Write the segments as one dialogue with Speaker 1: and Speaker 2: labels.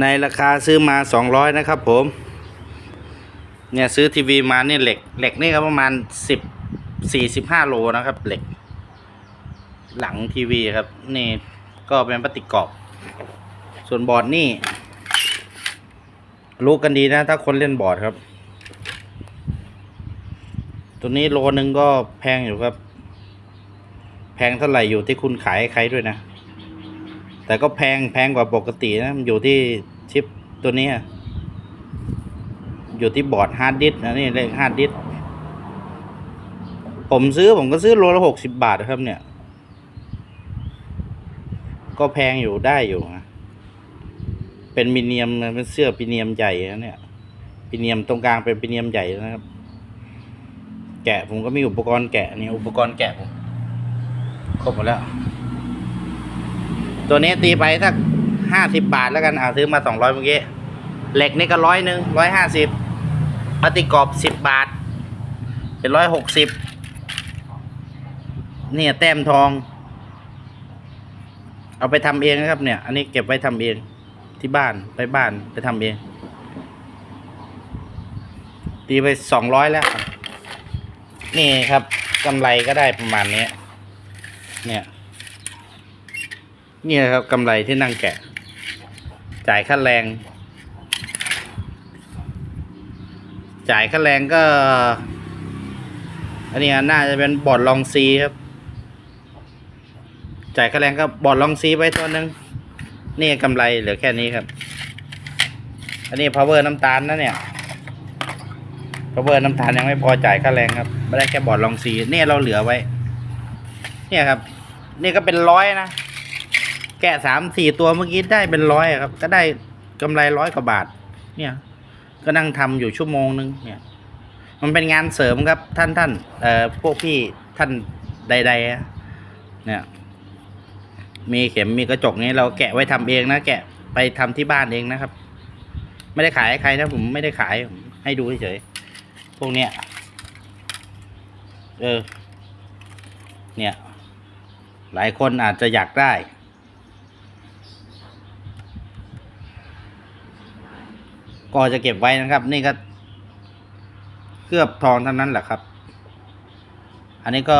Speaker 1: ในราคาซื้อมาสองร้อยนะครับผม เนี่ยซื้อทีวีมาเนี่ยเหล็ก เหล็กนี่ก็ประมาณสิบสี่สิบห้าโลนะครับ เหล็ก หลังทีวีครับ นี่ก็เป็นพลาสติกกรอบ ส่วนบอร์ดนี่ รู้กันดีนะ ถ้าคนเล่นบอร์ดครับ ตัวนี้โลนึงก็แพงอยู่ครับ แพงเท่าไหร่อยู่ที่คุณขายให้ใครด้วยนะ แต่ก็แพงแพงกว่าปกตินะมันอยู่ที่ชิปตัวนี้ อยู่ที่บอร์ดฮาร์ดดิสก์นะนี่เลขฮาร์ดดิสก์ผมซื้อผมก็ซื้อโลละหกสิบบาทครับเนี่ย ก็แพงอยู่ได้อยู่นะเป็นมิเนียมนะเป็นเสื้อพิเนียมใหญ่นะเนี่ยพิเนียมตรงกลางเป็นพิเนียมใหญ่นะครับ แกะผมก็มีอุปกรณ์แกะนี่อุปกรณ์แกะผมครบหมดแล้ว ตัวนี้ตีไปสักห้าสิบบาทแล้วกันเอาซื้อมาสองร้อยเมื่อกี้เหล็กนี่ก็ร้อยหนึ่งร้อยห้าสิบพลาสติกกรอบสิบบาท เป็นร้อยหกสิบเนี่ยแต้มทอง เอาไปทำเองนะครับ เนี่ย อันนี้เก็บไว้ทำเองที่บ้านไปบ้านไปทำเอง ตีไปสองร้อยแล้ว นี่ครับกำไรก็ได้ประมาณนี้เนี่ย นี่ครับกำไรที่นั่งแกะ จ่ายค่าแรง จ่ายค่าแรงก็ อันนี้น่าจะเป็นบอร์ดลองซีครับ จ่ายค่าแรงก็บอร์ดลองซีไปตัวหนึ่งนี่กำไรเหลือแค่นี้ครับ อันนี้ power น้ำตาลนะเนี่ย power น้ำตาลยังไม่พอจ่ายค่าแรงครับไม่ได้แค่บอร์ดลองซีเนี่ยเราเหลือไว้ เนี่ยครับ นี่ก็เป็นร้อยนะ แกะสามสี่ตัวเมื่อกี้ได้เป็นร้อยครับ ก็ได้กำไรร้อยกว่าบาท เนี่ย ก็นั่งทำอยู่ชั่วโมงนึงเนี่ย มันเป็นงานเสริมครับท่านท่านเอ่อพวกพี่ท่านใดๆเนี่ย มีเข็มมีกระจกนี้เราแกะไว้ทำเองนะแกะไปทำที่บ้านเองนะครับ ไม่ได้ขายให้ใครนะผมไม่ได้ขายผมให้ดูเฉยๆพวกเนี้ยเออ เนี่ย หลายคนอาจจะอยากได้ ก็จะเก็บไว้นะครับ นี่ก็เคลือบทองเท่านั้นแหละครับ อันนี้ก็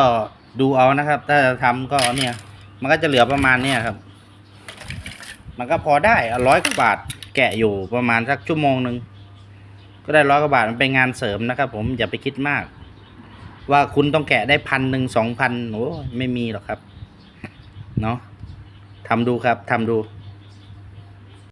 Speaker 1: ดูเอานะครับ ถ้าจะทำก็เนี่ย มันก็จะเหลือประมาณเนี้ยครับ มันก็พอได้ร้อยกว่าบาทแกะอยู่ประมาณสักชั่วโมงหนึ่งก็ได้ร้อยกว่าบาทมันเป็นงานเสริมนะครับ ผมอย่าไปคิดมาก ว่าคุณต้องแกะได้พันหนึ่งสองพันโอ้ไม่มีหรอกครับ เนาะทำดูครับทำดู